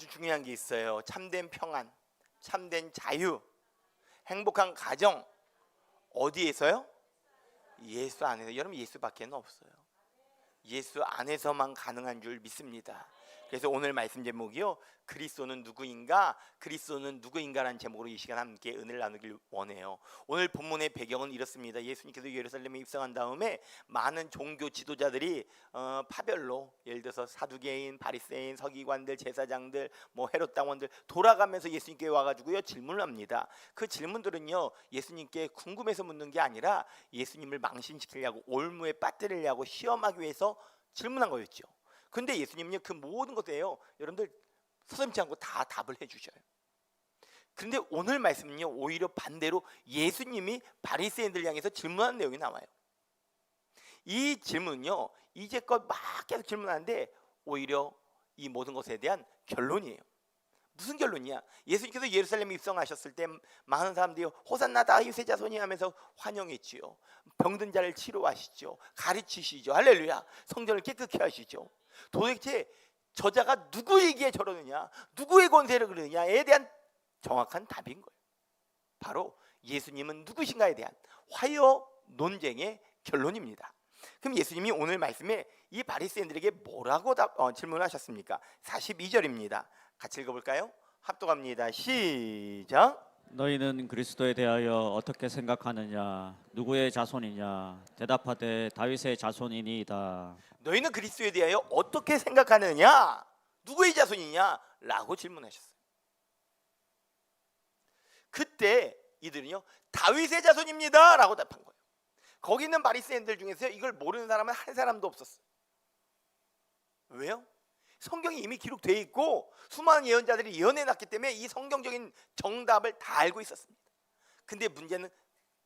아주 중요한 게 있어요. 참된 평안, 참된 자유, 행복한 가정 어디에서요? 예수 안에서. 여러분 예수밖에는 없어요. 예수 안에서만 가능한 줄 믿습니다. 그래서 오늘 말씀 제목이요. 그리스도는 누구인가? 그리스도는 누구인가라는 제목으로 이 시간 함께 은혜를 나누길 원해요. 오늘 본문의 배경은 이렇습니다. 예수님께서 예루살렘에 입성한 다음에 많은 종교 지도자들이 어, 파별로 예를 들어서 사두개인, 바리새인, 서기관들, 제사장들, 뭐 헤롯 당원들 돌아가면서 예수님께 와가지고요 질문을 합니다. 그 질문들은요 예수님께 궁금해서 묻는 게 아니라 예수님을 망신시키려고 올무에 빠뜨리려고 시험하기 위해서 질문한 거였죠. 근데 예수님은요 그 모든 것에요 여러분들 서슴지 않고 다 답을 해주셔요. 그런데 오늘 말씀은요 오히려 반대로 예수님이 바리새인들 향해서 질문하는 내용이 나와요. 이 질문은요 이제껏 막 계속 질문하는데 오히려 이 모든 것에 대한 결론이에요. 무슨 결론이야? 예수님께서 예루살렘에 입성하셨을 때 많은 사람들이 호산나 다윗의 자손이 하면서 환영했지요. 병든 자를 치료하시죠. 가르치시죠. 할렐루야. 성전을 깨끗게 하시죠. 도대체 저자가 누구에게 저러느냐, 누구의 권세를 그러느냐에 대한 정확한 답인 거예요. 바로 예수님은 누구신가에 대한 화요 논쟁의 결론입니다. 그럼 예수님이 오늘 말씀에 이 바리새인들에게 뭐라고 답, 어, 질문하셨습니까? 42절입니다. 같이 읽어볼까요? 합독합니다. 시작. 너희는 그리스도에 대하여 어떻게 생각하느냐 누구의 자손이냐 대답하되 다윗의 자손이니이다 너희는 그리스도에 대하여 어떻게 생각하느냐? 누구의 자손이냐? 라고 질문하셨어요. 그때 이들은요 다윗의 자손입니다 라고 답한 거예요. 거기 있는 바리새인들 중에서 이걸 모르는 사람은 한 사람도 없었어요. 왜요? 성경이 이미 기록되어 있고 수많은 예언자들이 예언해 놨기 때문에 이 성경적인 정답을 다 알고 있었습니다. 근데 문제는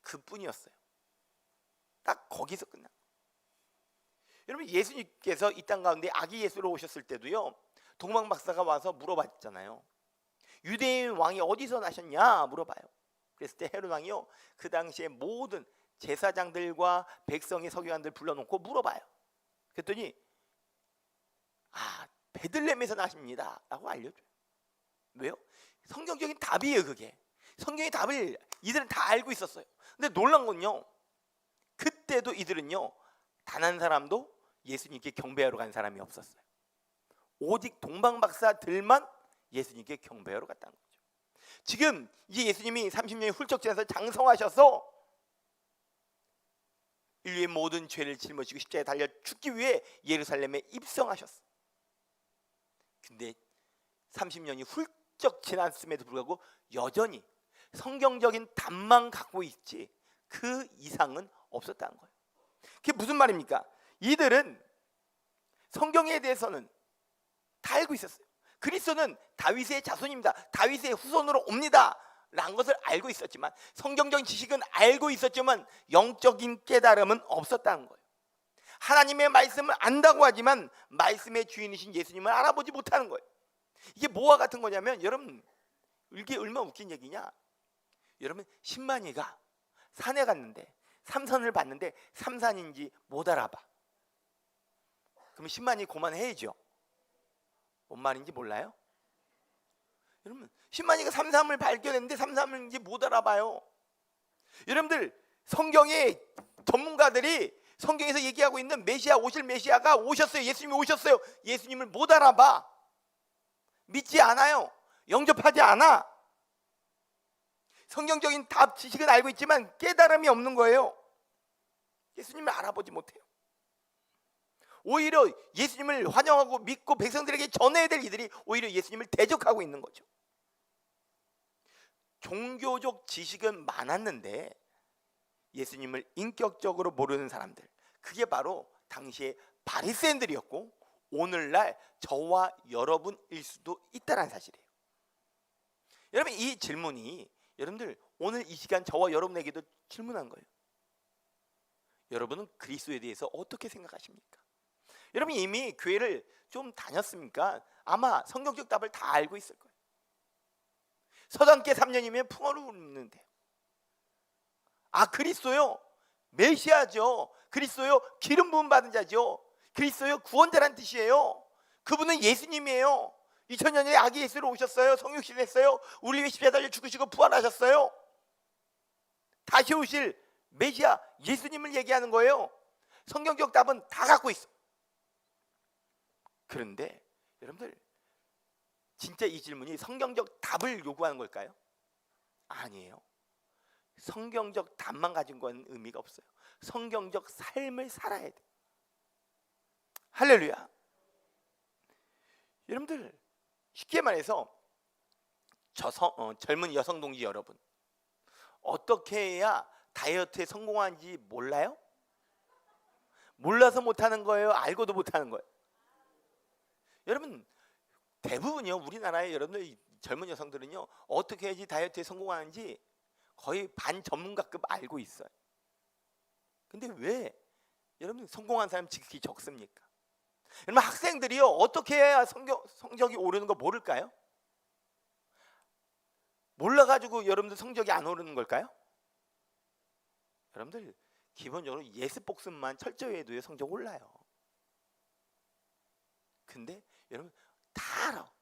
그뿐이었어요. 딱 거기서 끝나. 여러분 예수님께서 이 땅 가운데 아기 예수로 오셨을 때도요 동방 박사가 와서 물어봤잖아요. 유대인 왕이 어디서 나셨냐 물어봐요. 그랬을 때 헤롯 왕이요 그 당시에 모든 제사장들과 백성의 서기관들 불러놓고 물어봐요. 그랬더니 아 베들렘에서 나십니다 라고 알려줘요. 왜요? 성경적인 답이에요 그게. 성경의 답을 이들은 다 알고 있었어요. 근데 놀란 건요. 그때도 이들은요 단 한 사람도 예수님께 경배하러 간 사람이 없었어요. 오직 동방 박사들만 예수님께 경배하러 갔다는 거죠. 지금 이제 예수님이 30년이 훌쩍 지나서 장성하셔서 인류의 모든 죄를 짊어지고 십자가에 달려 죽기 위해 예루살렘에 입성하셨어. 근데 30년이 훌쩍 지났음에도 불구하고 여전히 성경적인 답만 갖고 있지 그 이상은 없었다는 거예요. 그게 무슨 말입니까? 이들은 성경에 대해서는 다 알고 있었어요. 그리스도는 다윗의 자손입니다. 다윗의 후손으로 옵니다. 라는 것을 알고 있었지만 성경적인 지식은 알고 있었지만 영적인 깨달음은 없었다는 거예요. 하나님의 말씀을 안다고 하지만 말씀의 주인이신 예수님을 알아보지 못하는 거예요. 이게 뭐와 같은 거냐면 여러분 이게 얼마나 웃긴 얘기냐? 여러분 신만이가 산에 갔는데 삼산을 봤는데 삼산인지 못 알아봐. 그럼 신만이 고만해야죠. 뭔 말인지 몰라요? 여러분 신만이가 삼삼을 발견했는데 삼삼인지 못 알아봐요. 여러분들 성경의 전문가들이 성경에서 얘기하고 있는 메시아 오실 메시아가 오셨어요. 예수님이 오셨어요. 예수님을 못 알아봐. 믿지 않아요. 영접하지 않아. 성경적인 답 지식은 알고 있지만 깨달음이 없는 거예요. 예수님을 알아보지 못해요. 오히려 예수님을 환영하고 믿고 백성들에게 전해야 될 이들이 오히려 예수님을 대적하고 있는 거죠. 종교적 지식은 많았는데 예수님을 인격적으로 모르는 사람들 그게 바로 당시의 바리새인들이었고 오늘날 저와 여러분일 수도 있다는 사실이에요. 여러분 이 질문이 여러분들 오늘 이 시간 저와 여러분에게도 질문한 거예요. 여러분은 그리스도에 대해서 어떻게 생각하십니까? 여러분 이미 교회를 좀 다녔습니까? 아마 성경적 답을 다 알고 있을 거예요. 서당계 3년이면 풍어를 묻는데 아 그리스도요 메시아죠 그리스도요 기름 부음 받은 자죠 그리스도요 구원자란 뜻이에요 그분은 예수님이에요 2000년 전에 아기 예수로 오셨어요. 성육신 했어요. 우리 위해 십자가 달려 죽으시고 부활하셨어요. 다시 오실 메시아 예수님을 얘기하는 거예요. 성경적 답은 다 갖고 있어. 그런데 여러분들 진짜 이 질문이 성경적 답을 요구하는 걸까요? 아니에요. 성경적 답만 가진 건 의미가 없어요. 성경적 삶을 살아야 돼. 할렐루야. 여러분들 쉽게 말해서 저 성, 어, 젊은 여성 동지 여러분 어떻게 해야 다이어트에 성공하는지 몰라요? 몰라서 못하는 거예요? 알고도 못하는 거예요? 여러분 대부분요 우리나라의 여러분들 이 젊은 여성들은요 어떻게 해야지 다이어트에 성공하는지 거의 반 전문가급 알고 있어요. 근데 왜 여러분 성공한 사람 지극히 적습니까? 여러분 학생들이요 어떻게 해야 성적, 성적이 오르는 거 모를까요? 몰라가지고 여러분들 성적이 안 오르는 걸까요? 여러분들 기본적으로 예습 복습만 철저히 해도 성적 올라요. 근데 여러분 다 알아.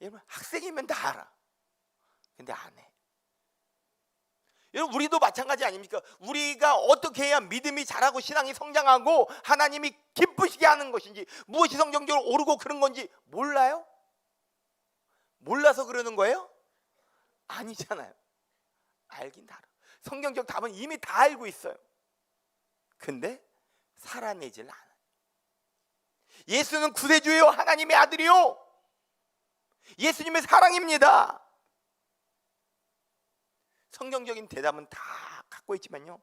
여러분 학생이면 다 알아. 근데 안 해. 여러분 우리도 마찬가지 아닙니까? 우리가 어떻게 해야 믿음이 자라고 신앙이 성장하고 하나님이 기쁘시게 하는 것인지 무엇이 성경적으로 오르고 그런 건지 몰라요? 몰라서 그러는 거예요? 아니잖아요. 알긴 다 알아. 성경적 답은 이미 다 알고 있어요. 근데 살아내질 않아요. 예수는 구세주예요. 하나님의 아들이요. 예수님의 사랑입니다. 성경적인 대답은 다 갖고 있지만요.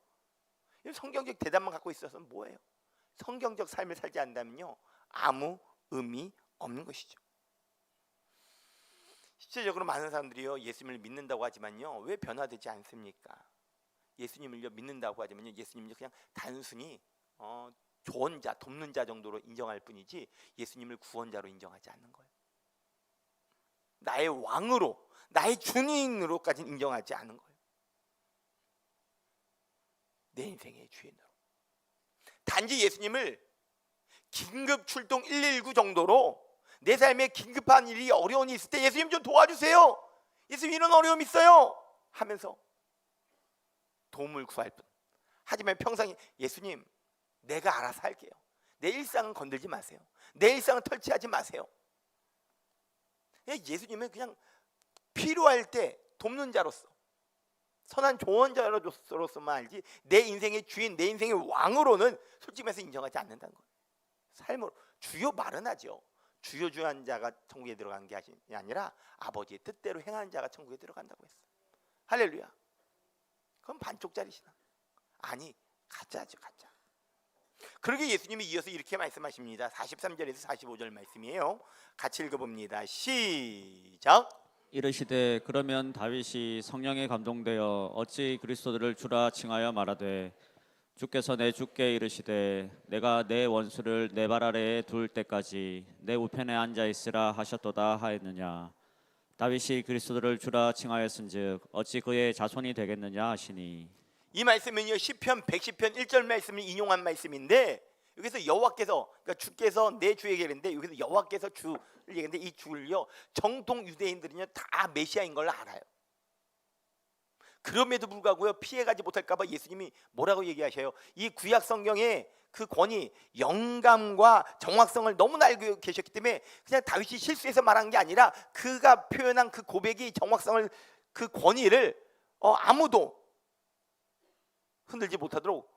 이 성경적 대답만 갖고 있어서 뭐예요? 성경적 삶을 살지 않다면요. 아무 의미 없는 것이죠. 실제적으로 많은 사람들이요. 예수님을 믿는다고 하지만요. 왜 변화되지 않습니까? 예수님을요 믿는다고 하지만요. 예수님을 그냥 단순히 어, 조언자, 돕는 자 정도로 인정할 뿐이지 예수님을 구원자로 인정하지 않는 거예요. 나의 왕으로, 나의 주인으로까지 인정하지 않은 거예요. 내 인생의 주인으로. 단지 예수님을 긴급 출동 119 정도로 내 삶에 긴급한 일이 어려운 일이 있을 때 예수님 좀 도와주세요. 예수님 이런 어려움 있어요. 하면서 도움을 구할 뿐. 하지만 평생 예수님 내가 알아서 할게요. 내 일상은 건들지 마세요. 내 일상은 털치하지 마세요. 예수님은 그냥 필요할 때 돕는 자로서 선한 조언자로서만 알지 내 인생의 주인, 내 인생의 왕으로는 솔직히 말해서 인정하지 않는다는 거예요. 삶으로 주요 말은 하죠. 주요 주한 자가 천국에 들어간 게 아니라 아버지의 뜻대로 행하는 자가 천국에 들어간다고 했어요. 할렐루야. 그건 반쪽짜리시나? 아니 가짜죠 가짜. 그러게 예수님이 이어서 이렇게 말씀하십니다. 43절에서 45절 말씀이에요. 같이 읽어봅니다. 시작. 이르시되 그러면 다윗이 성령에 감동되어 어찌 그리스도들을 주라 칭하여 말하되 주께서 내 주께 이르시되 내가 내 원수를 내 발 아래에 둘 때까지 내 우편에 앉아 있으라 하셨도다 하였느냐? 다윗이 그리스도를 주라 칭하였은즉 어찌 그의 자손이 되겠느냐 하시니? 이 말씀은요 시편 110편 1절 말씀을 인용한 말씀인데 여기서 여호와께서 그러니까 주께서 내 주에게 이랬는데 여기서 여호와께서 주를 얘기했는데 이 주를요 정통 유대인들은요 다 메시아인 걸 알아요. 그럼에도 불구하고요 피해가지 못할까봐 예수님이 뭐라고 얘기하셔요? 이 구약 성경에 그 권위, 영감과 정확성을 너무나 알고 계셨기 때문에 그냥 다윗이 실수해서 말한 게 아니라 그가 표현한 그 고백이 정확성을 그 권위를 어, 아무도 흔들지 못하도록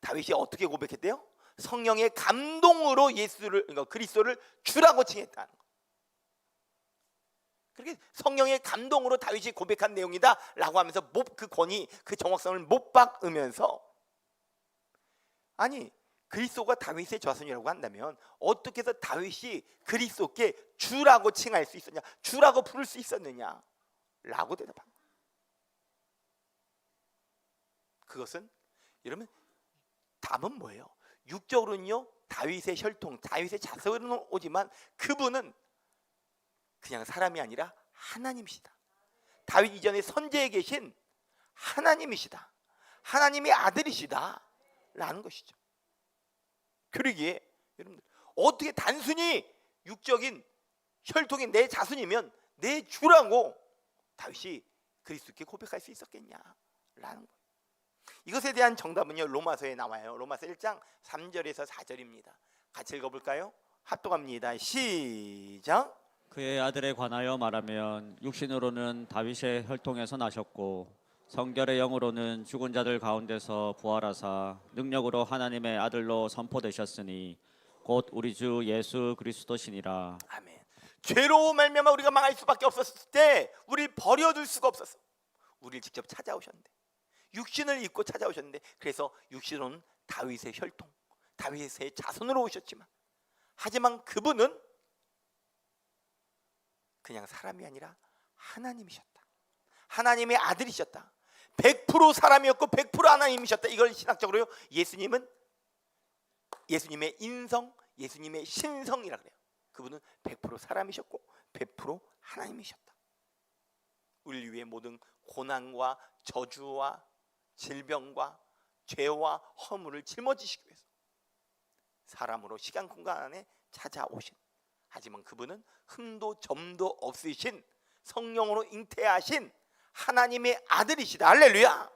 다윗이 어떻게 고백했대요? 성령의 감동으로 예수를 그러니까 그리스도를 주라고 칭했다는 거. 그렇게 성령의 감동으로 다윗이 고백한 내용이다라고 하면서 못 그 권위 그 정확성을 못 박으면서 아니 그리스도가 다윗의 자손이라고 한다면 어떻게 해서 다윗이 그리스도께 주라고 칭할 수 있었냐 주라고 부를 수 있었느냐 라고 대답한 거예요. 그것은 여러분 답은 뭐예요? 육적으로는요 다윗의 혈통, 다윗의 자손은 오지만 그분은 그냥 사람이 아니라 하나님이시다. 다윗 이전에 선제에 계신 하나님이시다. 하나님의 아들이시다 라는 것이죠. 그러기에 여러분들 어떻게 단순히 육적인 혈통이 내 자손이면 내 주라고 다윗이 그리스도께 고백할 수 있었겠냐 라는 거예요. 이것에 대한 정답은요 로마서에 나와요. 로마서 1장 3절에서 4절입니다. 같이 읽어볼까요? 합독합니다. 시작. 그의 아들에 관하여 말하면 육신으로는 다윗의 혈통에서 나셨고 성결의 영으로는 죽은 자들 가운데서 부활하사 능력으로 하나님의 아들로 선포되셨으니 곧 우리 주 예수 그리스도시니라. 아멘. 죄로 말미암아 우리가 망할 수밖에 없었을 때 우리 버려둘 수가 없었어. 우리를 직접 찾아오셨는데 육신을 입고 찾아오셨는데 그래서 육신은 다윗의 혈통, 다윗의 자손으로 오셨지만 하지만 그분은 그냥 사람이 아니라 하나님이셨다. 하나님의 아들이셨다. 100% 사람이었고 100% 하나님이셨다. 이걸 신학적으로요. 예수님은 예수님의 인성, 예수님의 신성이라 그래요. 그분은 100% 사람이셨고 100% 하나님이셨다. 우리 위해 모든 고난과 저주와 질병과 죄와 허물을 짊어지시기 위해서 사람으로 시간 공간 안에 찾아오신 하지만 그분은 흠도 점도 없으신 성령으로 잉태하신 하나님의 아들이시다. 할렐루야.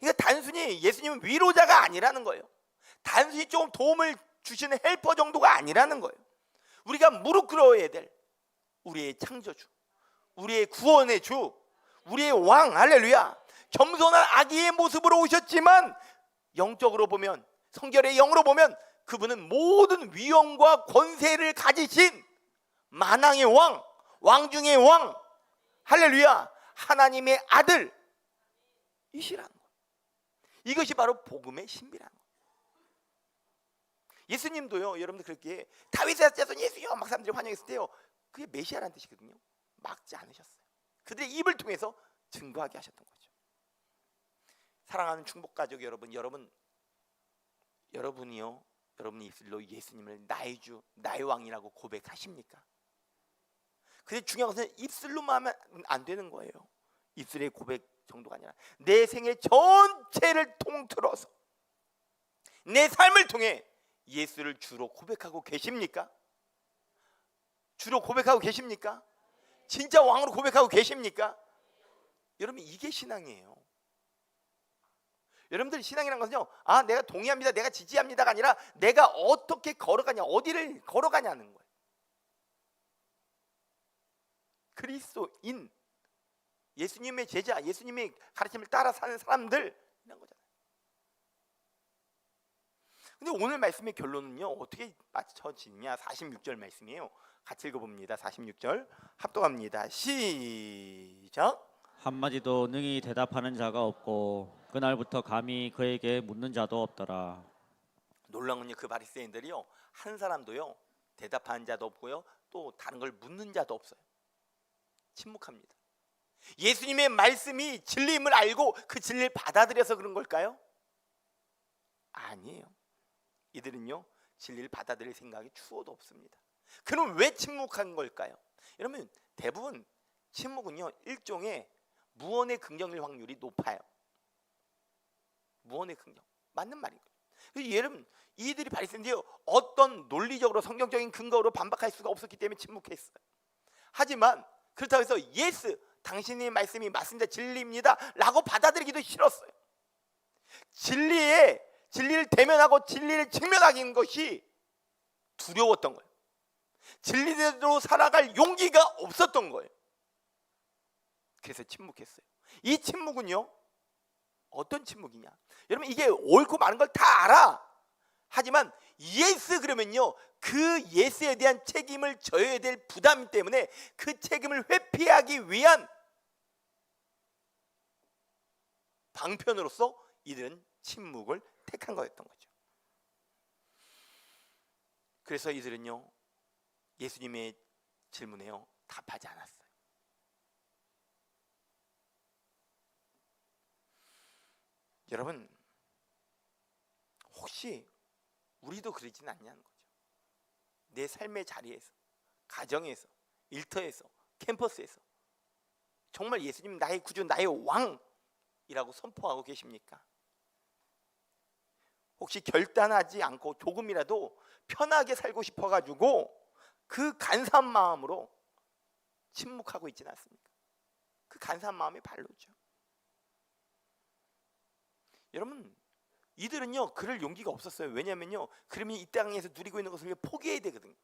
그러니까 단순히 예수님은 위로자가 아니라는 거예요. 단순히 조금 도움을 주시는 헬퍼 정도가 아니라는 거예요. 우리가 무릎 꿇어야 될 우리의 창조주, 우리의 구원의 주, 우리의 왕, 할렐루야. 겸손한 아기의 모습으로 오셨지만 영적으로 보면 성결의 영으로 보면 그분은 모든 위엄과 권세를 가지신 만왕의 왕, 왕 중의 왕, 할렐루야. 하나님의 아들이시라는 거. 이것이 바로 복음의 신비라는 거. 예수님도요, 여러분들 그렇게 다윗의 자손 예수요 막 사람들이 환영했을 때요, 그게 메시아라는 뜻이거든요. 막지 않으셨어요. 그들의 입을 통해서 증거하게 하셨던 거죠. 사랑하는 충복 가족 여러분, 여러분, 여러분이요, 여러분의 입술로 예수님을 나의 주, 나의 왕이라고 고백하십니까? 근데 중요한 것은 입술로만 하면 안 되는 거예요. 입술의 고백 정도가 아니라 내 생애 전체를 통틀어서 내 삶을 통해 예수를 주로 고백하고 계십니까? 주로 고백하고 계십니까? 진짜 왕으로 고백하고 계십니까? 여러분 이게 신앙이에요. 여러분들 신앙이란 것은요. 아, 내가 동의합니다. 내가 지지합니다가 아니라 내가 어떻게 걸어가냐, 어디를 걸어가냐는 거예요. 그리스도인 예수님의 제자, 예수님의 가르침을 따라 사는 사람들 이런 거잖아요. 근데 오늘 말씀의 결론은요. 어떻게 맞춰지냐? 46절 말씀이에요. 같이 읽어봅니다. 46절 합독합니다. 시작. 한마디도 능히 대답하는 자가 없고 그날부터 감히 그에게 묻는 자도 없더라. 놀라운 건요. 그 바리새인들이요. 한 사람도요. 대답하는 자도 없고요. 또 다른 걸 묻는 자도 없어요. 침묵합니다. 예수님의 말씀이 진리임을 알고 그 진리를 받아들여서 그런 걸까요? 아니에요. 이들은요 진리를 받아들일 생각이 추호도 없습니다. 그럼 왜 침묵한 걸까요? 여러분 대부분 침묵은요 일종의 무언의 긍정일 확률이 높아요. 무언의 긍정 맞는 말이에요. 그래서 여러분 이들이 바리새인데요 어떤 논리적으로 성경적인 근거로 반박할 수가 없었기 때문에 침묵했어요. 하지만 그렇다고 해서 예스 당신의 말씀이 맞습니다 진리입니다 라고 받아들이기도 싫었어요. 진리에 진리를 대면하고 진리를 직면하는 것이 두려웠던 거예요. 진리대로 살아갈 용기가 없었던 거예요. 그래서 침묵했어요. 이 침묵은요, 어떤 침묵이냐? 여러분, 이게 옳고 많은 걸 다 알아. 하지만 예스 그러면요, 그 예스에 대한 책임을 져야 될 부담 때문에 그 책임을 회피하기 위한 방편으로서 이들은 침묵을 택한 거였던 거죠. 그래서 이들은요 예수님의 질문에요 답하지 않았어요. 여러분 혹시 우리도 그러진 않냐는 거죠. 내 삶의 자리에서, 가정에서, 일터에서, 캠퍼스에서 정말 예수님 나의 구주, 나의 왕이라고 선포하고 계십니까? 혹시 결단하지 않고 조금이라도 편하게 살고 싶어 가지고 그 간사한 마음으로 침묵하고 있지는 않습니까? 그 간사한 마음이 발로죠. 여러분 이들은요 그럴 용기가 없었어요. 왜냐면요 그러면 이 땅에서 누리고 있는 것을 포기해야 되거든요.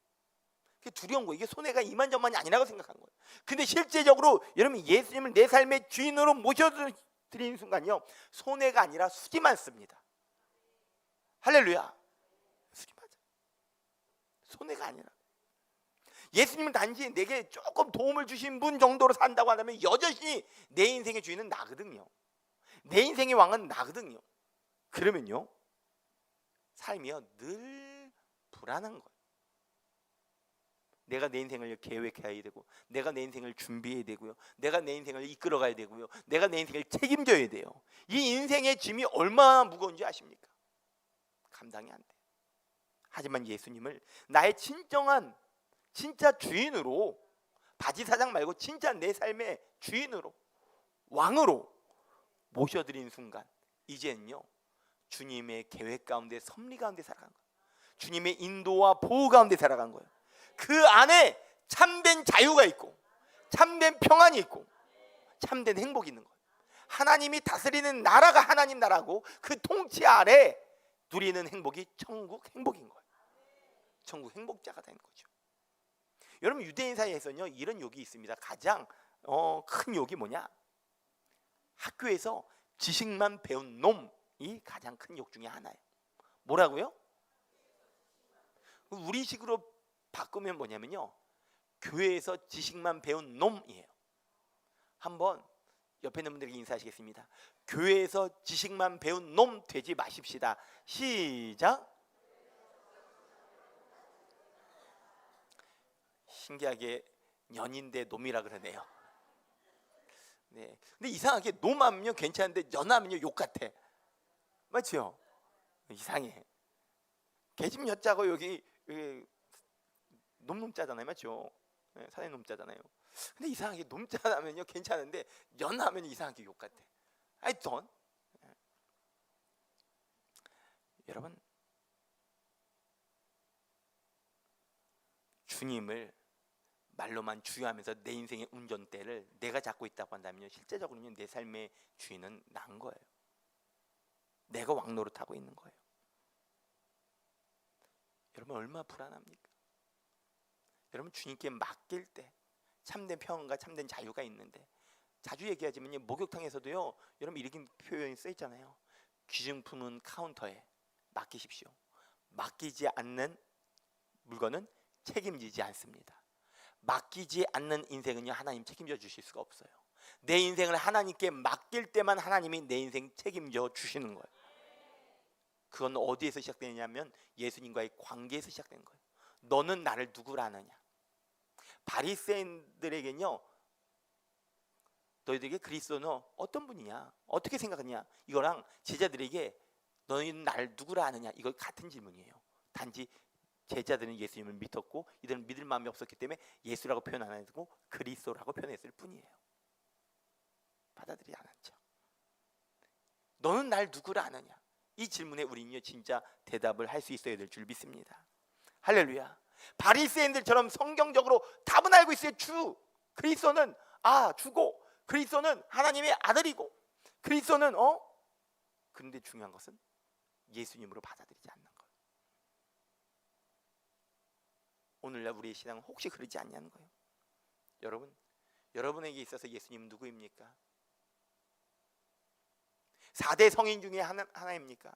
그게 두려운 거예요. 이게 손해가 이만저만이 아니라고 생각한 거예요. 근데 실제적으로 여러분 예수님을 내 삶의 주인으로 모셔드리는 순간요 손해가 아니라 수지 많습니다. 할렐루야. 수지 맞아. 손해가 아니라. 예수님은 단지 내게 조금 도움을 주신 분 정도로 산다고 한다면 여전히 내 인생의 주인은 나거든요. 내 인생의 왕은 나거든요. 그러면요 삶이요 늘 불안한 거예요. 내가 내 인생을 계획해야 되고, 내가 내 인생을 준비해야 되고요, 내가 내 인생을 이끌어 가야 되고요, 내가 내 인생을 책임져야 돼요. 이 인생의 짐이 얼마나 무거운지 아십니까? 감당이 안 돼. 하지만 예수님을 나의 진정한 진짜 주인으로 바지 사장 말고 진짜 내 삶의 주인으로 왕으로 모셔드린 순간 이제는요 주님의 계획 가운데 섭리 가운데 살아간 거예요. 주님의 인도와 보호 가운데 살아간 거예요. 그 안에 참된 자유가 있고 참된 평안이 있고 참된 행복이 있는 거예요. 하나님이 다스리는 나라가 하나님 나라고 그 통치 아래 누리는 행복이 천국 행복인 거예요. 천국 행복자가 되는 거죠. 여러분 유대인 사이에서는요 이런 욕이 있습니다. 가장 어, 큰 욕이 뭐냐? 학교에서 지식만 배운 놈이 가장 큰 욕 중에 하나예요. 뭐라고요? 우리 식으로 바꾸면 뭐냐면요. 교회에서 지식만 배운 놈이에요. 한번 옆에 있는 분들에게 인사하시겠습니다. 교회에서 지식만 배운 놈 되지 마십시다. 시작. 신기하게 년인데 놈이라 그러네요. 네. 근데 이상하게 놈하면요 괜찮은데 연하면요 욕 같아. 맞죠? 이상해. 개집 여자고 여기, 놈놈자잖아요, 맞죠? 네, 사내 놈자잖아요. 근데 이상하게 놈자하면요 괜찮은데 연하면 이상하게 욕 같아. 아이 돈. 네. 여러분 주님을 말로만 주유하면서 내 인생의 운전대를 내가 잡고 있다고 한다면 실제적으로는 내 삶의 주인은 난 거예요. 내가 왕노릇 하고 있는 거예요. 여러분 얼마나 불안합니까? 여러분 주님께 맡길 때 참된 평안과 참된 자유가 있는데 자주 얘기하지만 목욕탕에서도요. 여러분 이렇게 표현이 써 있잖아요. 귀중품은 카운터에 맡기십시오. 맡기지 않는 물건은 책임지지 않습니다. 맡기지 않는 인생은요 하나님 책임져 주실 수가 없어요. 내 인생을 하나님께 맡길 때만 하나님이 내 인생 책임져 주시는 거예요. 그건 어디에서 시작되냐면 예수님과의 관계에서 시작된 거예요. 너는 나를 누구라 하느냐? 바리새인들에게는요. 너희들에게 그리스도는 어떤 분이냐? 어떻게 생각하냐? 이거랑 제자들에게 너희는 나를 누구라 하느냐? 이거 같은 질문이에요. 단지 제자들은 예수님을 믿었고 이들은 믿을 마음이 없었기 때문에 예수라고 표현 안 하고 그리스도라고 표현했을 뿐이에요. 받아들이지 않았죠. 너는 날 누구라 아느냐? 이 질문에 우리는요 진짜 대답을 할 수 있어야 될 줄 믿습니다. 할렐루야. 바리새인들처럼 성경적으로 답은 알고 있어요. 주 그리스도는 아 주고 그리스도는 하나님의 아들이고 그리스도는 어 그런데 중요한 것은 예수님으로 받아들이지 않는 거예요. 오늘날 우리의 신앙은 혹시 그러지 않냐는 거예요. 여러분, 여러분에게 있어서 예수님 누구입니까? 4대 성인 중에 하나, 하나입니까?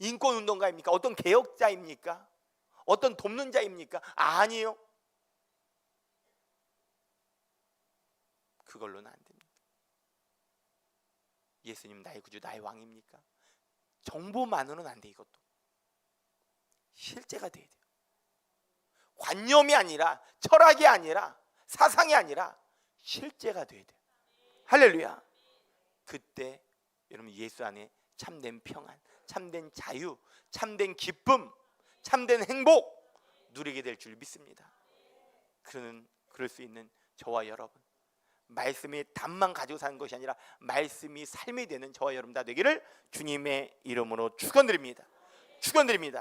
인권 운동가입니까? 어떤 개혁자입니까? 어떤 돕는 자입니까? 아니요. 그걸로는 안 됩니다. 예수님 나의 구주 나의 왕입니까? 정보만으로는 안 돼 이것도. 실제가 돼야 돼요. 관념이 아니라 철학이 아니라 사상이 아니라 실제가 돼야 돼요. 할렐루야. 그때 여러분 예수 안에 참된 평안, 참된 자유, 참된 기쁨, 참된 행복 누리게 될 줄 믿습니다. 그러는 그럴 수 있는 저와 여러분 말씀의 답만 가지고 사는 것이 아니라 말씀이 삶이 되는 저와 여러분 다 되기를 주님의 이름으로 축원드립니다. 축원드립니다.